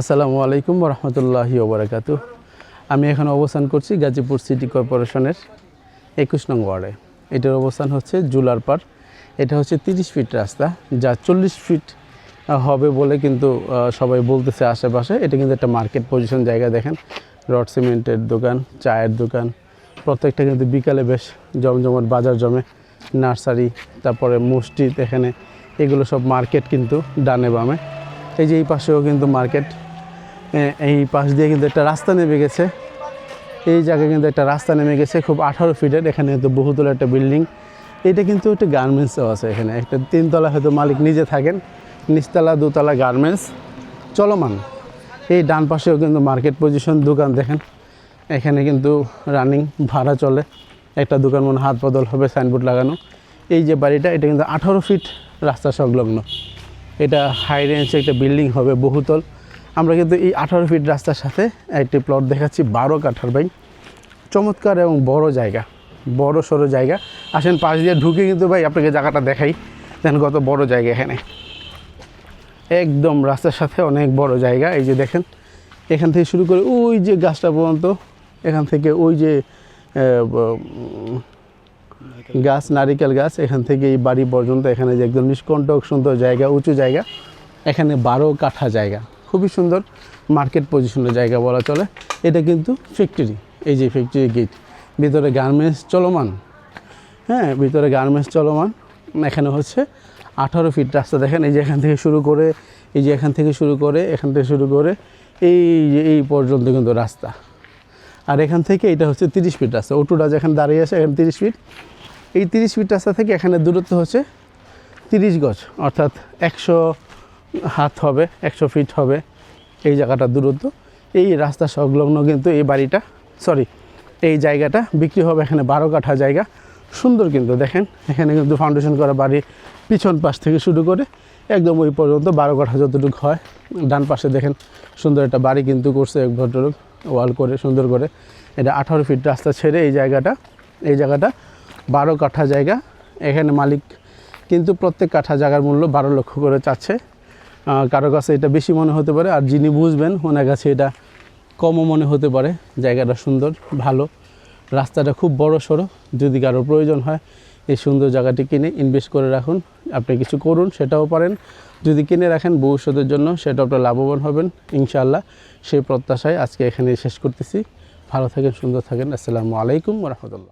আসসালামু আলাইকুম রহমতুল্লাহি ওবরাকাতু। আমি এখন অবস্থান করছি গাজীপুর সিটি কর্পোরেশনের একুশ নং ওয়ার্ডে। এটার অবস্থান হচ্ছে জুলার পার এটা হচ্ছে তিরিশ ফিট রাস্তা, যা চল্লিশ ফিট হবে বলে কিন্তু সবাই বলতেছে আশেপাশে। এটা কিন্তু একটা মার্কেট পজিশন জায়গা, দেখেন। রড সিমেন্টের দোকান, চায়ের দোকান, প্রত্যেকটা কিন্তু বিকালে বেশ জমজমাট বাজার জমে। নার্সারি, তারপরে মসজিদ এখানে। এগুলো সব মার্কেট কিন্তু ডানে বামে। এই যে এই পাশেও কিন্তু মার্কেট। এই পাশ দিয়ে কিন্তু একটা রাস্তা নেমে গেছে। এই জায়গায় কিন্তু একটা রাস্তা নেমে গেছে, খুব আঠারো ফিটের। এখানে কিন্তু বহুতলা একটা বিল্ডিং। এটা কিন্তু একটা গার্মেন্টসও আছে এখানে। একটা তিনতলা হয়তো মালিক নিজে থাকেন, নিচতলা, দুতলা গার্মেন্টস, চলমান। এই ডান পাশেও কিন্তু মার্কেট পজিশন, দোকান দেখেন। এখানে কিন্তু রানিং, ভাড়া চলে। একটা দোকান মনে হাত বদল হবে, সাইনবোর্ড লাগানো। এই যে বাড়িটা, এটা কিন্তু আঠারো ফিট রাস্তা সংলগ্ন। এটা হাই রেঞ্জ একটা বিল্ডিং হবে, বহুতল। আমরা কিন্তু এই আঠারো ফিট রাস্তার সাথে একটি প্লট দেখাচ্ছি, বারো কাঠার বাই। চমৎকার এবং বড় জায়গা, বড় সড়ো জায়গা। আসেন পাশ দিয়ে ঢুকে কিন্তু ভাই আপনাকে জায়গাটা দেখাই। দেখেন কত বড় জায়গা এখানে। একদম রাস্তার সাথে অনেক বড় জায়গা, এই যে দেখেন। এখান থেকে শুরু করে ওই যে গাছটা পর্যন্ত, এখান থেকে ওই যে গাছ, নারিকেল গাছ, এখান থেকে এই বাড়ি পর্যন্ত, এখানে যে একদম নিষ্কণ্টক সুন্দর জায়গা, উঁচু জায়গা। এখানে বারো কাঠা জায়গা। খুবই সুন্দর মার্কেট পজিশনের জায়গা বলা চলে। এটা কিন্তু ফ্যাক্টরি এই যে ফ্যাক্টরি গেট ভিতরে গার্মেন্টস চলমান। হ্যাঁ ভিতরে গার্মেন্টস চলমান। এখানে হচ্ছে আঠারো ফিট রাস্তা। দেখেন, এই যে এখান থেকে শুরু করে, এই যে এখান থেকে শুরু করে, এখান থেকে শুরু করে, এই যে এই পর্যন্ত কিন্তু রাস্তা। আর এখান থেকে এটা হচ্ছে তিরিশ ফিট রাস্তা। অটোটা যেখানে দাঁড়িয়ে আছে, এখানে তিরিশ ফিট এই তিরিশ ফিট রাস্তা থেকে এখানে দূরত্ব হচ্ছে তিরিশ গজ, অর্থাৎ একশো হাত হবে, একশো ফিট হবে, এই জায়গাটা দূরত্ব। এই রাস্তা সংলগ্ন কিন্তু এই বাড়িটা সরি এই জায়গাটা বিক্রি হবে এখানে বারো কাঠা জায়গা। সুন্দর কিন্তু, দেখেন, এখানে কিন্তু ফাউন্ডেশন করা বাড়ির পিছন পাশ থেকে শুরু করে একদম ওই পর্যন্ত বারো কাঠা যতটুকু হয়। ডান পাশে দেখেন, সুন্দর একটা বাড়ি কিন্তু করছে এক ভদ্রলোক, ওয়াল করে, সুন্দর করে। এটা আঠারো ফিট রাস্তা ছেড়ে এই জায়গাটা এই জায়গাটা বারো কাঠা জায়গা। এখানে মালিক কিন্তু প্রত্যেক কাঠা জায়গার মূল্য বারো লক্ষ করে চাচ্ছে। কারও কাছে এটা বেশি মনে হতে পারে, আর যিনি বুঝবেন, ওনার কাছে এটা কমও মনে হতে পারে। জায়গাটা সুন্দর, ভালো। রাস্তাটা খুব বড় সড়ো, যদি কারও প্রয়োজন হয়, এই সুন্দর জায়গাটি কিনে ইনভেস্ট করে রাখুন। আপনি কিছু করুন, সেটাও পারেন। যদি কিনে রাখেন, ভবিষ্যতের জন্য সেটা আপনি লাভবান হবেন, ইনশাআল্লাহ। সেই প্রত্যাশায় আজকে এখানে শেষ করতেছি। ভালো থাকেন, সুন্দর থাকেন। আসসালামু আলাইকুম রহমতুল্লাহ।